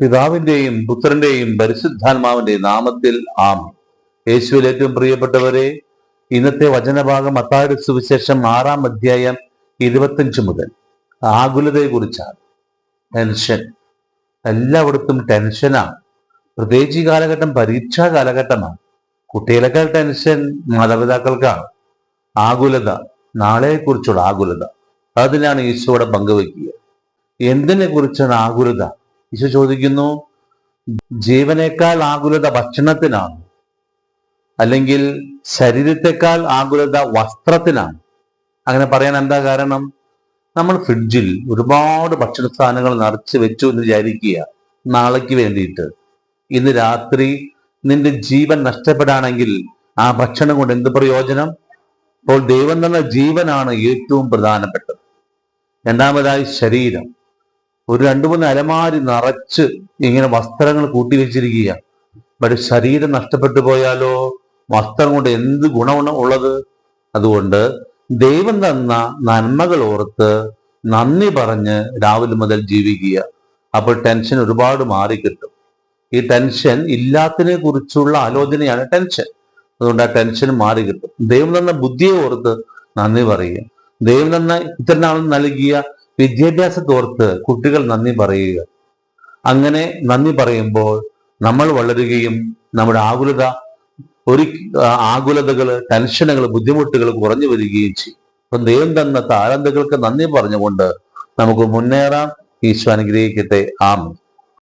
പിതാവിന്റെയും പുത്രന്റെയും പരിശുദ്ധാത്മാവിന്റെയും നാമത്തിൽ ആം യേശുവിൽ ഏറ്റവും പ്രിയപ്പെട്ടവരെ ഇന്നത്തെ വചനഭാഗം അത്താഴ സുവിശേഷം ആറാം അധ്യായം ഇരുപത്തഞ്ച് മുതൽ. ആകുലതയെ കുറിച്ചാണ് ടെൻഷൻ. എല്ലായിടത്തും ടെൻഷനാണ്. പ്രത്യേകിച്ച് ഈ കാലഘട്ടം പരീക്ഷാ കാലഘട്ടമാണ്. കുട്ടികളെക്കാൾ ടെൻഷൻ മാതാപിതാക്കൾക്കാണ്. ആകുലത നാളെക്കുറിച്ചുള്ള ആകുലത. അതിനാണ് ഈശോയുടെ പങ്കുവെക്കുക എന്തിനെ കുറിച്ചാണ് ആകുലത? ഈശോ ചോദിക്കുന്നു ജീവനേക്കാൾ ആകുലത ഭക്ഷണത്തിനാണ് അല്ലെങ്കിൽ ശരീരത്തെക്കാൾ ആകുലത വസ്ത്രത്തിനാണ്? അങ്ങനെ പറയാൻ എന്താ കാരണം? നമ്മൾ ഫ്രിഡ്ജിൽ ഒരുപാട് ഭക്ഷണ സാധനങ്ങൾ നിറച്ച് വെച്ചു എന്ന് വിചാരിക്കുക നാളേക്ക് വേണ്ടിയിട്ട്. ഇന്ന് രാത്രി നിന്റെ ജീവൻ നഷ്ടപ്പെടാണെങ്കിൽ ആ ഭക്ഷണം കൊണ്ട് എന്ത് പ്രയോജനം? അപ്പോൾ ദൈവം തന്ന ജീവനാണ് ഏറ്റവും പ്രധാനപ്പെട്ടത്. രണ്ടാമതായി ശരീരം. ഒരു രണ്ടു മൂന്ന് അലമാരി നിറച്ച് ഇങ്ങനെ വസ്ത്രങ്ങൾ കൂട്ടി വെച്ചിരിക്കുക. ബട്ട് ശരീരം നഷ്ടപ്പെട്ടു പോയാലോ? വസ്ത്രം കൊണ്ട് എന്ത് ഗുണമാണ് ഉള്ളത്? അതുകൊണ്ട് ദൈവം തന്ന നന്മകൾ ഓർത്ത് നന്ദി പറഞ്ഞ് രാവിലെ മുതൽ ജീവിക്കുക. അപ്പോൾ ടെൻഷൻ ഒരുപാട് മാറിക്കിട്ടും. ഈ ടെൻഷൻ ഇല്ലാത്തതിനെ കുറിച്ചുള്ള ആലോചനയാണ് ടെൻഷൻ. അതുകൊണ്ട് ആ ടെൻഷൻ മാറി കിട്ടും ദൈവം തന്ന ബുദ്ധിയെ ഓർത്ത് നന്ദി പറയുക. ദൈവം തന്ന ഇത്രനാൾ നൽകിയ വിദ്യാഭ്യാസത്തോർത്ത് കുട്ടികൾ നന്ദി പറയുക. അങ്ങനെ നന്ദി പറയുമ്പോൾ നമ്മൾ വളരുകയും നമ്മുടെ ആകുലത ഒരു ആകുലതകൾ ടെൻഷനുകൾ ബുദ്ധിമുട്ടുകൾ കുറഞ്ഞു വരികയും ചെയ്യും. അപ്പം ദൈവം തന്ന താരന്തകൾക്ക് നന്ദി പറഞ്ഞുകൊണ്ട് നമുക്ക് മുന്നേറാം. ഈശോ അനുഗ്രഹിക്കട്ടെ. ആമേൻ.